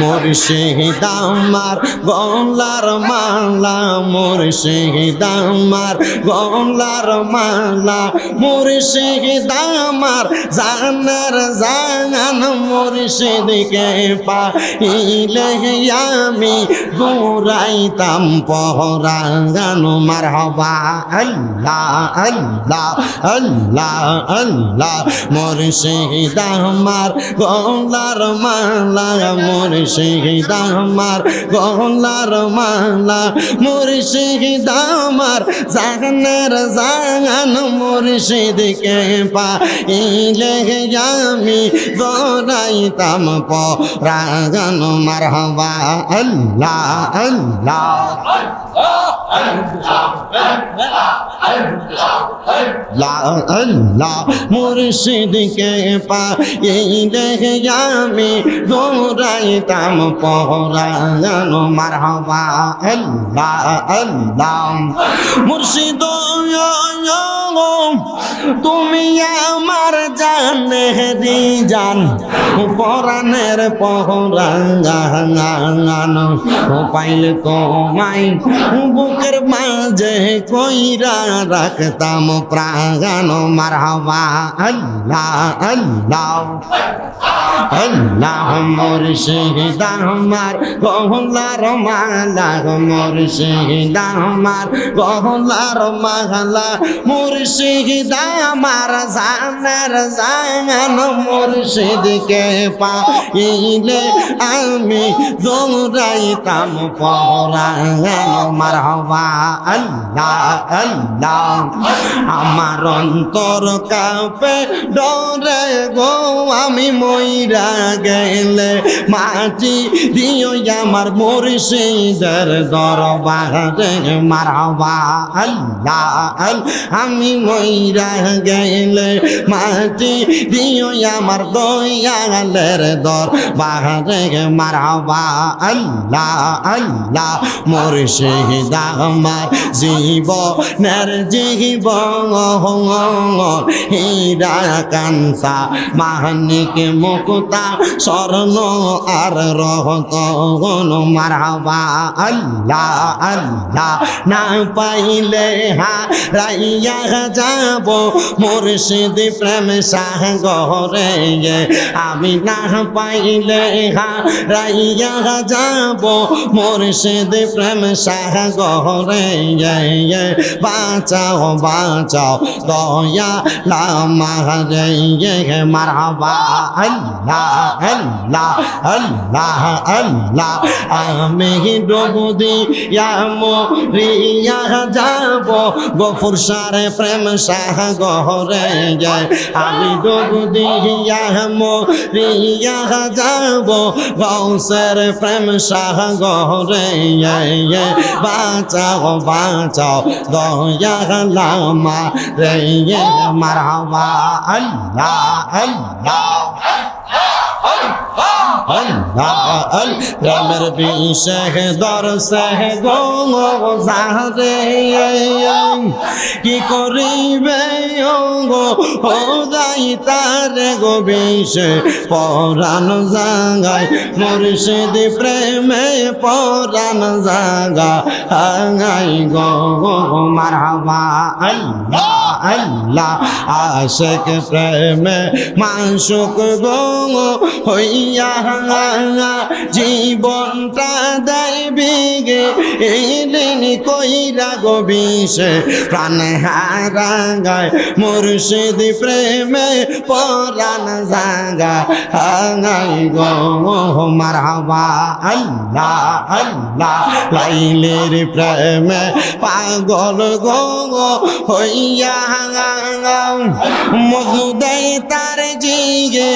মুর্শিদ আমার গলার মালা মুর্শিদ আমার গলার মালা মুর্শিদ আমার জানার জানান মুর্শিদকে পাইলে আমি দৌড়াইতাম পহরান মারহাবা, আল্লাহ আল্লাহ আল্লাহ আল্লাহ মুর্শিদ আমার গলার মালা মুর্শিদ আমার গলার মালা। মুর্শিদ আমার জাহানের জাহান মুর্শিদকে পাইলে আমি দৌড়াইতাম পরাগান। মারহাবা, আল্লাহ আল্লাহ। আল্লাহ মুর্শিদকে পাইলে আমি দৌড়াইতাম পরাগান মারহাবা আল্লাহ আল্লাহ। মুর্শিদ তুমি আমার জানে রি জান, পরাণের পহরাঙ্গান পাইলে তোমায়, বুকের মাঝে কইরা রাখতাম প্রাণ। মারহাবা, আল্লাহ আল্লাহ। আল্লাহ মুর্শিদ আমার, গহলার মালা মুর্শিদ আমার, গহলার মালা মুর্শিদ আমার জানার জান মুর্শিদকে পাইলে আমি দৌড়াইতাম পরাণ মারহাবা আল্লাহ আল্লাহ, আমার অন্তর কাপে, ডরে গো আমি মইরা গেলে মাটি দিও আমার মুর্শিদের দরবারে। মারহাবা আল্লাহ, আল আমি মইরা গেলে মাটি দিও আমার দয়ালের দরবারে মারহাবা আল্লাহ আল্লাহ মোর মুর্শিদ আমার জীবনের জীবন। হীরা কাঞ্চা মানিক মুক্তা স্বর্ণ আর রহত মারহাবা আল্লাহ আল্লাহ, না পাইলে হা রাইয়া যাব। মুর্শিদ প্রেম সাগরে আমি না পাইলে হা রাইয়া যাব মুর্শিদ প্রেম সাগরে বাঁচাও বাঁচাও দয়া লামারে মারহাবা আল্লাহ আল্লাহ আল্লাহ আল্লাহ আমি ডুবুদি মরিয়া যাব গফুর সারে প্রেম সাহ গহরে যায়। আমি ডুবুদি মরিয়া যাব গৌসের প্রেম সাহ গহরে বাঁচাও বাঁচাও, দয়া লামা রে মারহাবা। আল্লাহ আল্লাহ। আল্লাহ আল রামের বিশেষ দর্শে গো জাহারে কি করিবে গো ও যাই তার গো বিশে পরাণ জাগায় মুর্শিদ প্রেমে পরাণ জাগা হাঙ্গাই গো মারহাবা আল্লাহ আল্লাহ আশেক প্রেমে মাসুক গো হইয়া জীবনটা দেয় বিগে। এই দিন কইরা গো বিষে, প্রাণ হারাঙ্গায় মুর্শিদ প্রেমে পরাণ জাগা। হাঙ্গাই গো মারহাবা, আল্লাহ আল্লাহ, লাইলের প্রেমে পাগল গো হইয়া মধুদয় তার জিগে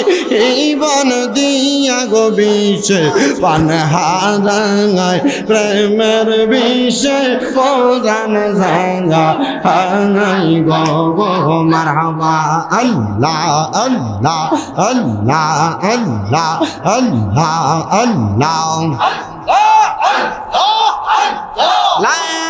এই বন দিয়া গো বিষে পান হারাঙ্গায় প্রেমের বিষে পরাণ জাঙ্গা হাঙ্গাই গো গো মারহাবা আল্লাহ আল্লাহ আল্লাহ। আল্লাহ আল্লাহ আল্লাহ। লা